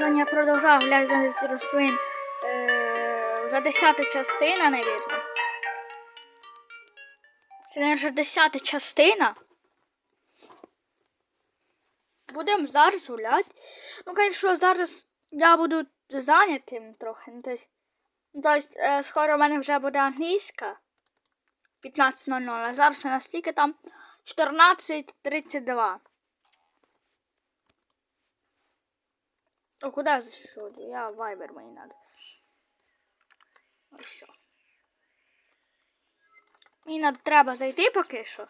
Сьогодні я продовжав за рослин. Е, вже десята частина, навірно. Це вже десята частина. Будемо зараз гуляти. Ну, звісно, зараз я буду зайнятим трохи. Ну, тобто, тобто, е, скоро в мене вже буде англійська. 15.00, а зараз у нас тільки там 14.32. О, куда зайшов? Я вайбер мені надо. Ось все. Мені надо, треба зайти поки що.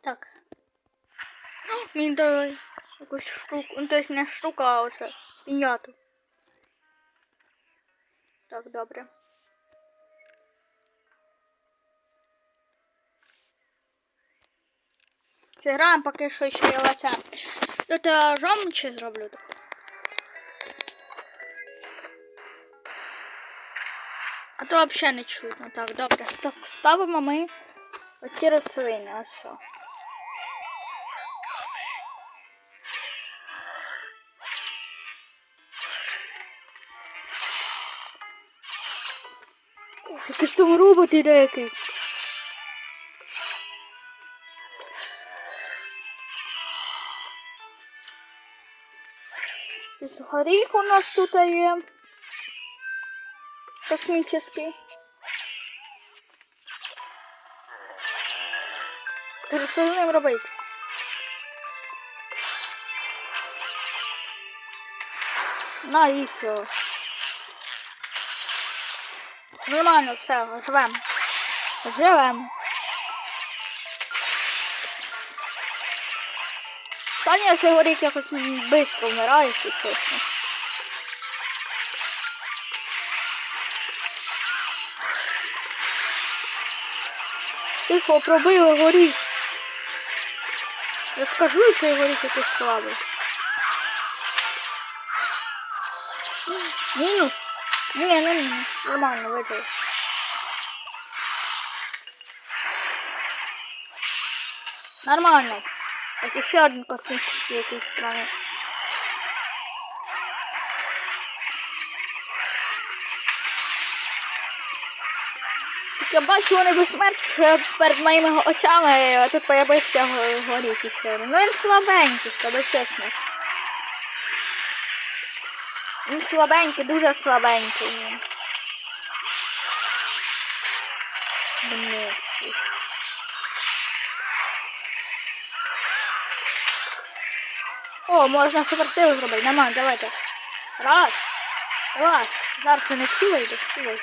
Так. Мені давай якусь штуку. Ну, то есть не штука, а оце. Піняту. Так, добре. Зіграємо поки що ще я оце. Тут я жомче зроблю. А то взагалі не чутно. Так, добре. Став- Ставимо ми оці рослини. Ось що. Якийсь там робот іде якийсь. Горіх у нас тут є. Кажу, що з ним робити? На і все. Нормально, все, живем. Живем. Та ні, цей горіх якось швидко вмирає, якщо чесно. Тихо, пробили горіх. Я ж кажу, цей якийсь слабий. Мінус. Ні, мінус. Нормально, вижив. Нормально. Так, ще один якийсь странний. Так Я бачу, вони безсмертні що перед моїми очами, а тут появився го- горіх ще. Ну він слабенький, скажу чесно. Він слабенький, дуже слабенький. він. О, можна суперсилу зробити. Нормально, давайте. Раз. Раз. Зараз не сила йде, йде.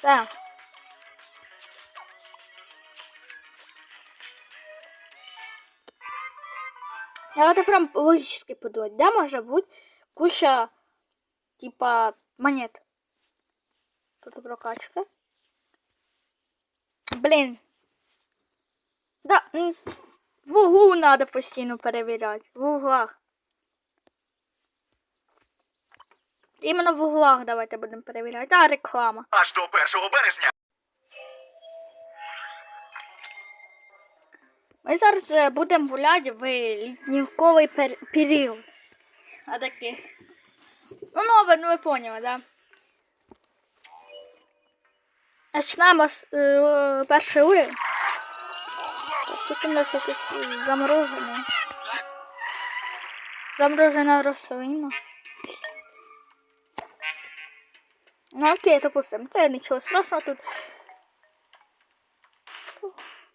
Так. Давайте прям логически подумать. Да, може бути куча, типа, монет. Тут прокачка. Блін. Да, в углу надо постійно перевіряти. В углах. Іменно в углах давайте будемо перевіряти. А, реклама. Аж до 1 березня. Ми зараз е, будемо гуляти в літнівковий період. А таке. Ну, нове, ну ви поняли, да? Почнемо з е, перший уровень. Тут у нас якесь заморожене. Заморожена рослина. Ну окей, допустим, це нічого страшного тут.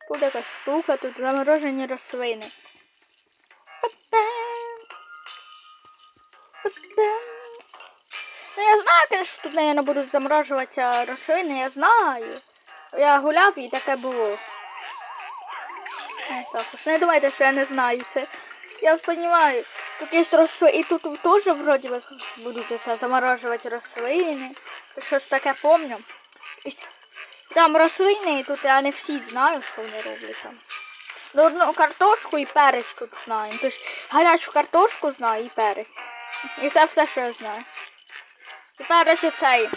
Тут якась штука, тут заморожені рослини. Ну я знаю, конечно, тут, наверное, будуть заморожуватися рослини, я знаю. Я гуляв і таке було. Ну, Так, уж не думайте, що я не знаю це. Я розумію. Тут є рослини, і тут теж вроді будуть оце заморожувати рослини. Щось таке помню. Там рослини, і тут я не всі знаю, що вони роблять там. Ну, одну картошку і перець тут знаю. Тобто гарячу картошку знаю і перець. І це все, що я знаю. Тепер ось цей.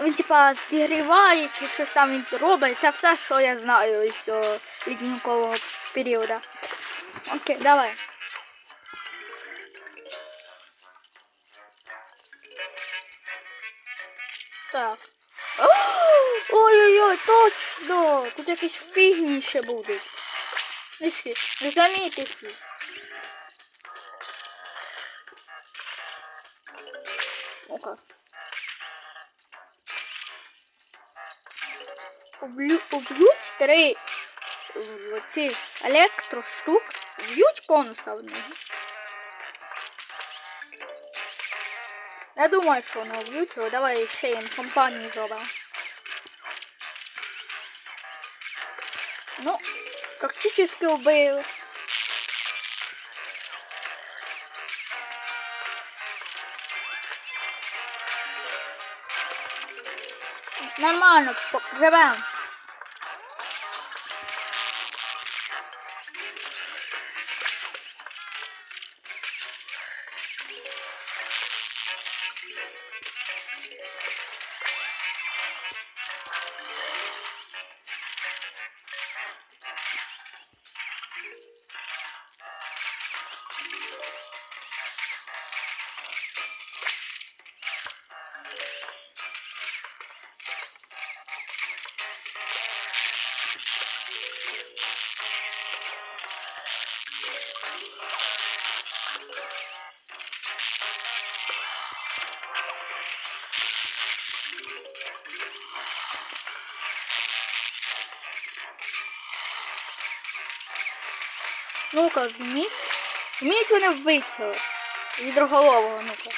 Він типа зігріває чи щось там він робить. Це все, що я знаю із цього літнього періоду. Окей, давай. Так. Ой-ой-ой, точно! Тут якісь фігні ще будуть. Низькі, не замітиші. Ну-ка. Уб'ю, уб'ють три ці електроштук, б'ють конуса в нього. Я думаю, що воно вб'ють, його. давай ще їм компанію зробимо. Ну, практически убили. Нормально, по- Ну-ка, зміть. Зміть вони вбити. Відроголового, ну-ка.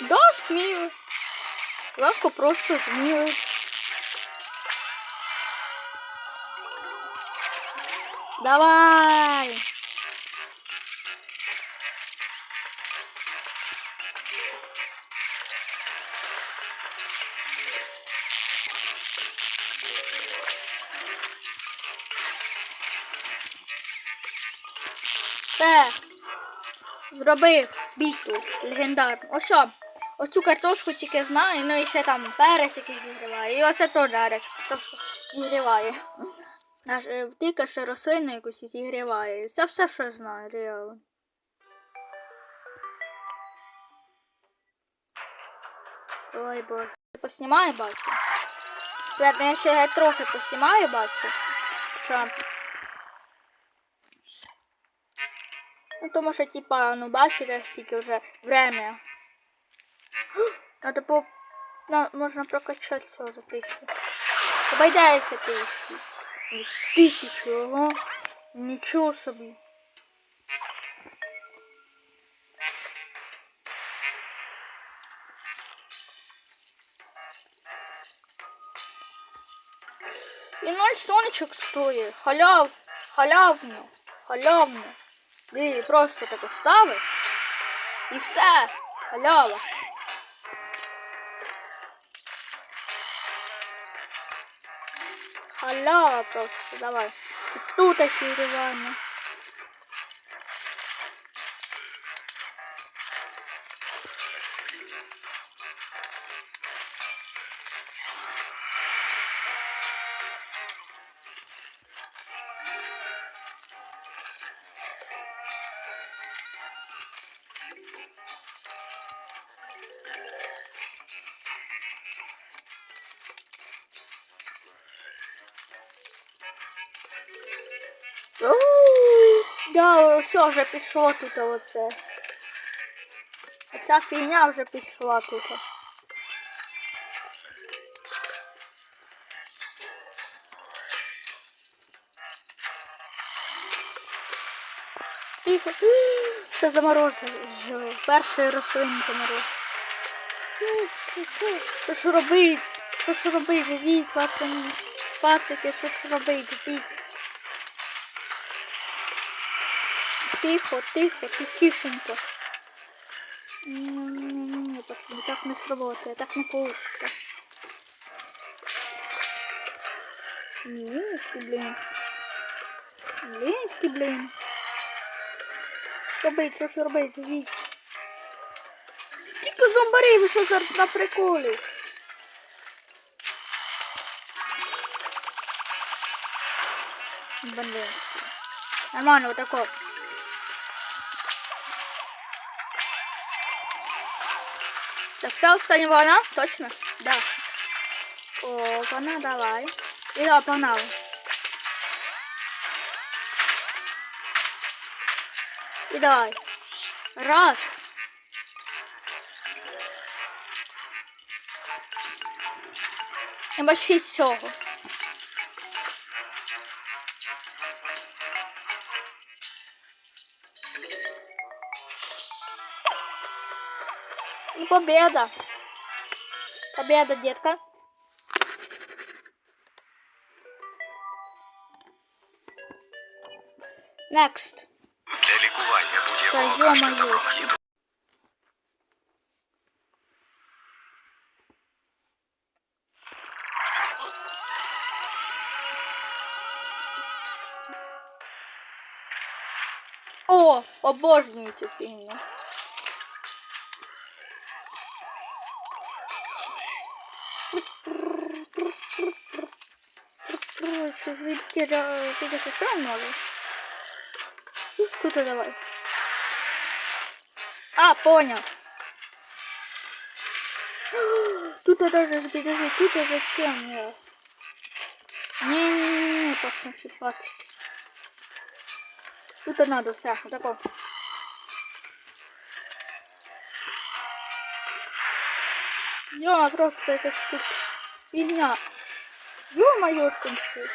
Да, смію. Легко просто зміли. Давай! Зробив біту легендарну. Ось. Оцю картошку тільки знаю, ну і ще там перець якийсь зігріває. І оце теж речі, картошку зігріває. Наш е, тільки ще рослину якусь зігріває. Це все, що знаю, реально. Ой боже. Поснімаю, бачу. Я ще трохи поснімаю, бачу. Що? Ну, тому що, типа, ну, бачите, скільки вже время. Надо по... На, можна прокачати цього за тисячу. Обойдається тисячу. Тисячу, ага. Нічого собі. І ноль сонечок стоїть. Халяв, халявно, халявно. Ти просто так ставиш. І все. Халява. Халява просто, давай. І тут осірювання. Да, все вже пішло тут оце. Оця фігня вже пішла тут. Тихо. Це заморозив. Перший рослин замороз. Що ж робить? Що ж робить? Ждіть, пацани. Пацики, що ж робить? Ждіть. Тихо, тихо, тихішенько. Ні-ні-ні, пацани, так не сработає, так не получится. Ленинский, блин. Ленинский, блин. робити, що ж робити, ждіть. Зомбарів, ви що зараз на приколі? Бандинський. Нормально, вот такой. Так, все, остання вона? Точно? Да. О, вона, давай. І давай, погнали. І давай. Раз. Нема шість цього. И победа. Победа, детка. Next. Для лікування будь-якого Та кашлю та йо-моє. бронхіту. обожнюю цю фігню. Що звідки підеш ще може? Тут давай. А, понял. Тут даже подожди, тут зачем я? Не-не-не, пацанки, пацанки. Тут надо все, отако. Я просто это штука. Фигня. Ё-моё, скинский.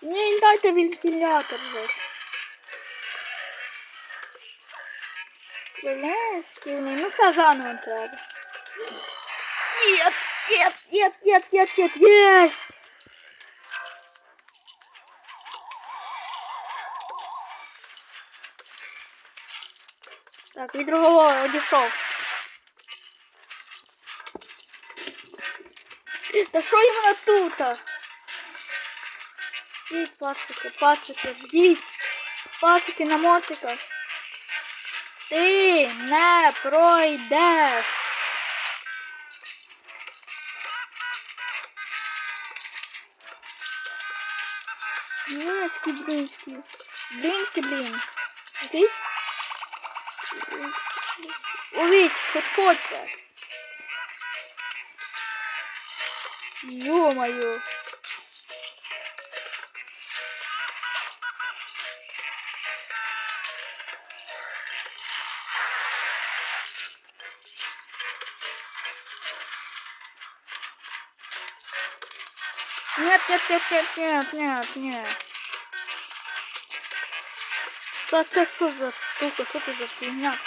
Не, не дайте вентилятор же. Блинский, ну все заново треба. Нет, нет, нет, нет, нет, нет, есть! Так, від другого одійшов. Та що іменно тут? Ждіть, пацики, пацики, ждіть. Пацики на моциках. Ти не пройдеш. Ну, блинский, блинский. Блинский, блин. Окей? Увидь, хоть-хоть-то. Ё-моё. Нет, нет, нет, нет, нет, нет. Та це що за штука? Що це за фігня?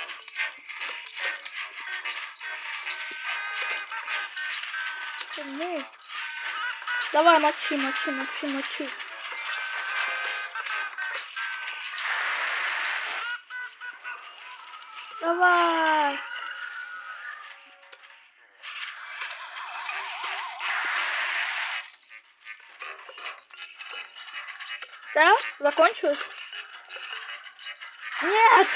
Це. Давай, мочи, мочи, мочи, мочи. Давай. Все? Закончилось? Нет!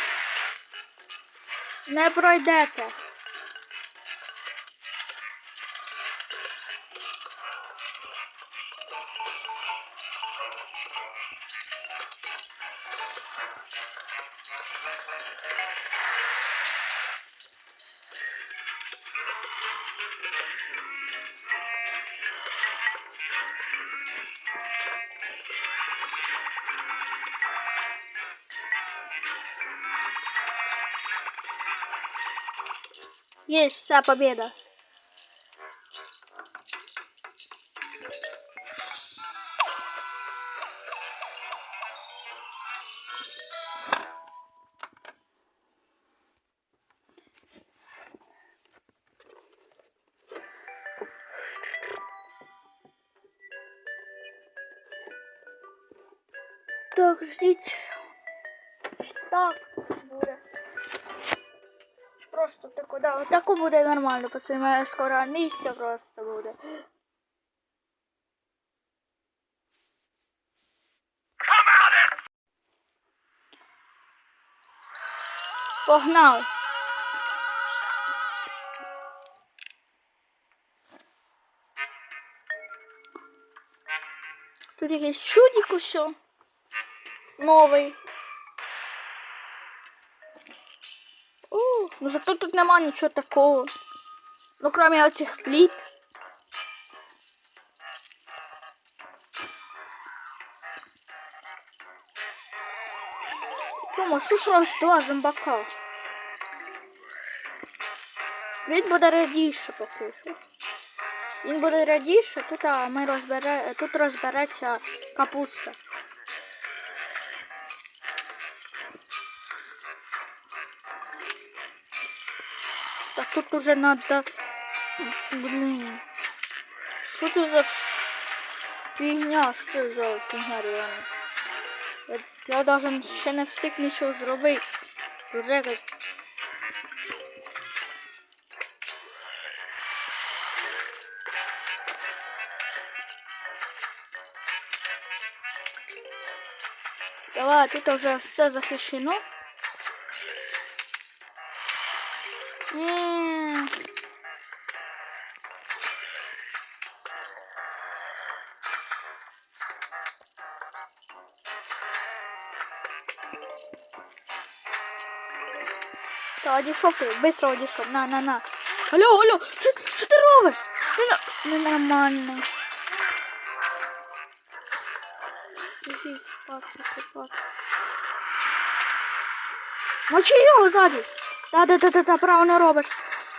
Не пройдете. Есть вся победа. Це моя скоро амністія просто буде. Погнали! Тут якийсь чудик усе. Новий. О, ну зато тут нема нічого такого. Ну, кроме оцих плит. Тома, що сразу два зомбака? Він буде радіше поки що. Він буде радіше, тут а, ми розбере, тут розбереться капуста. Так тут уже надо... Блин. Что это за фигня? Что это за фигня реально? Я, я даже ще не встиг зробити. Вже якось... Давай, тут вже все захищено. М. Та одійшов ти, быстро одійшов. На, на, на. Алло, алло, що, що ти робиш? Не, на- ненормальний. Біжи, пацики, пацики. Мочи його ззаді. Да, да, да, да, да, правильно робиш.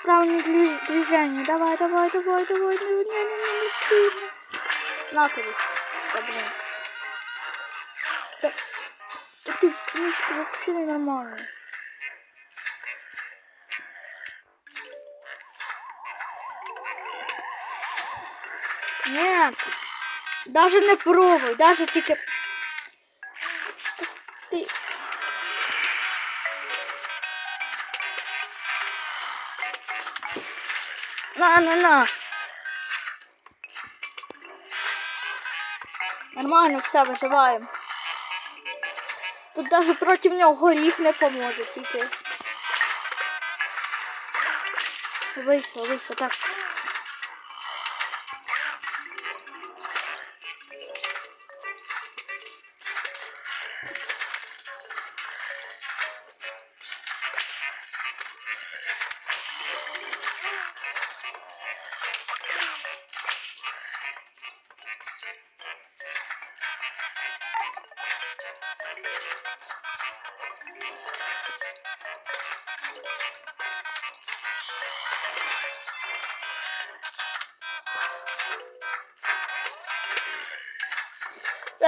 Правильне дві- движення. Давай, давай, давай, давай. Не, не, не, не, не стильно. На тобі. Та, блин. Та, та ти, в принципі, вообще Нет. Даже не пробуй, даже тільки... Ти... На, на, на. Нормально все виживаємо. Тут даже проти нього горіх не поможе тільки. Вийшло, вийшло, так.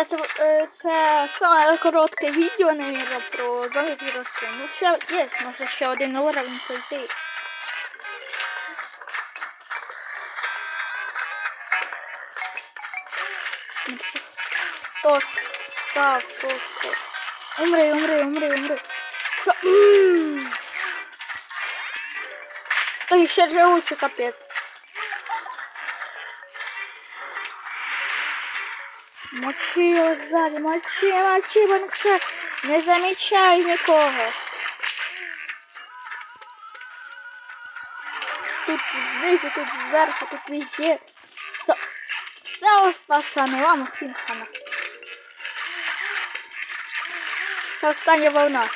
Це, е, саме коротке відео, навірно, про зомбі віруси. Ну, ще є, може ще один уровень пройти. То став просто. Умри, умри, умри, умри. Та. Та ще живучий капець. Мочи його ззаді, мочи, мочи, якщо не замічай нікого. Тут знизу, тут зверху, тут везде. Все ось пацани, вам усім хана. Це остання волна.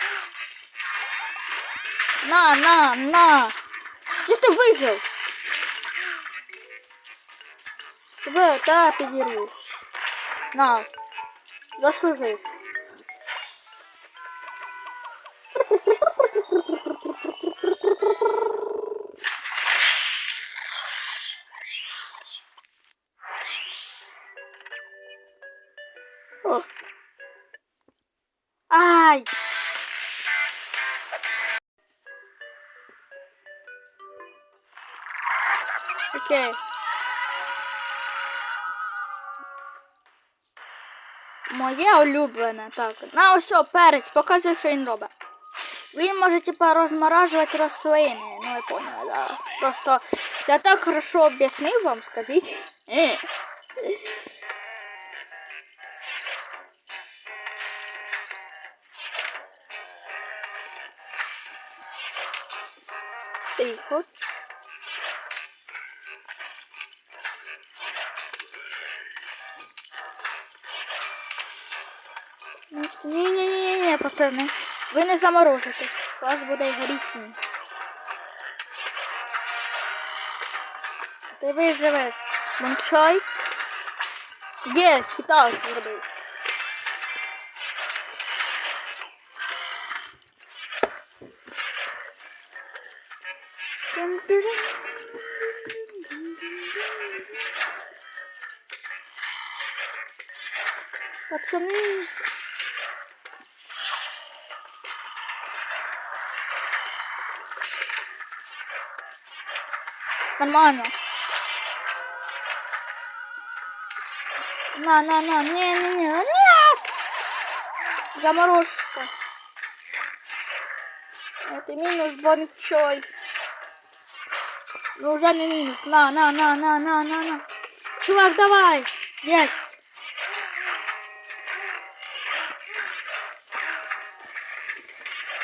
На, на, на. Як ти вижив? Тебе та підірву. На, заслужив. О. Ай! Окей. Моє улюблене, так. На ось перець, показує, що він робить. Він може типа розморажувати рослини. Ну я поняла, да. Просто я так хорошо об'яснив вам, скажіть. Ні-ні-ні, пацани. Ви не заморожитесь. У вас буде горіть. Ти виживеш. Мончай. Є, хітак зробив. Пацани. Нормально. На, на, на, не, не, не, нет! Заморозка. Это минус банчой. Ну уже не минус. На, на, на, на, на, на, на. Чувак, давай. Есть.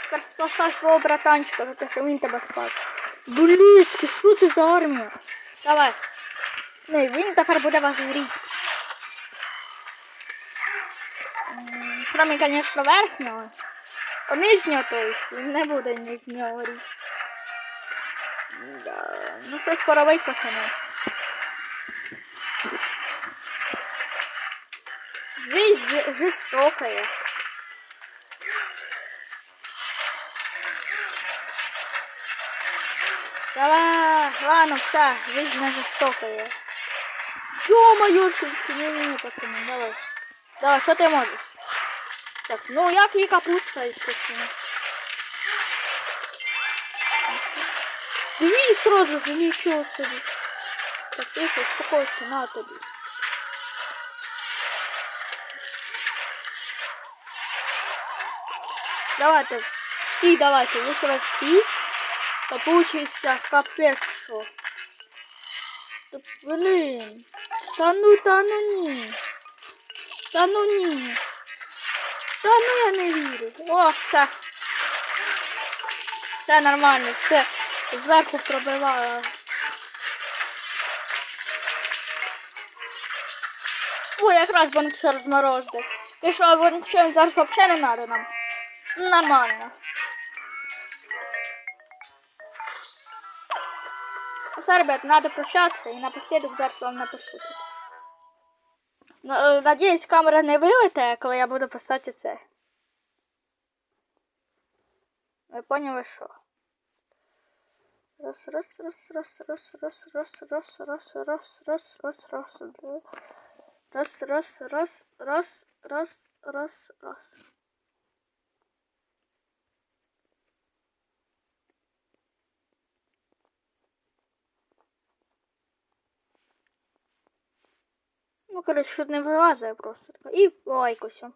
Тепер спасай свого братанчика за те, що він тебе спас. Близько, що це за армія? Давай. Ну, він тепер буде вас гріти. Кроме, конечно, верхнього. А нижнього, то не буде нижнього гріти. Да. Ну що скоро вийти, пацани. Жизнь жестокая. Давай, ладно, все, жизнь не жестокая. Ё-моё, не-не-не, пацаны, давай. Давай, что ты можешь? Так, ну як і капуста, естественно. Дві сразу же, ничего себе. Так, тихо, успокойся, на тобі. Давайте, всі давайте, якщо ви всі, получится капец що. Та, блин. Та ну, та ну ні. Та ну ні. Та ну я не вірю. О, все. Все нормально, все. Зверху пробиваю. О, якраз банкшер розморозив. Ти що, банкшер зараз взагалі не надо нам? Ну, Нормально. Все, ребят, надо прощаться и напоследок зараз вам напишу. Ну, е, Надіюсь, камера не вилете, коли я буду писати це. Ви поняли, що? Раз, раз, раз, раз, раз, раз, раз, раз, раз, раз, раз, раз, раз. Раз, раз, раз, раз, раз, раз, раз. Ну, коротше, що не вилазить просто. така. І лайкуся.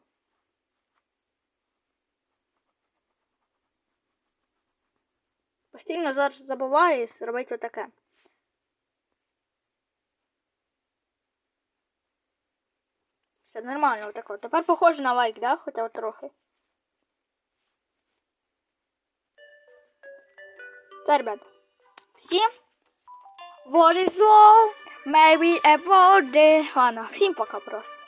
Постійно зараз забуваю зробити отаке. Все нормально отако. Тепер похоже на лайк, да? Хоча от трохи. Все, ребят. Всім What is all? Maybe about the Hannah. Всім пока просто.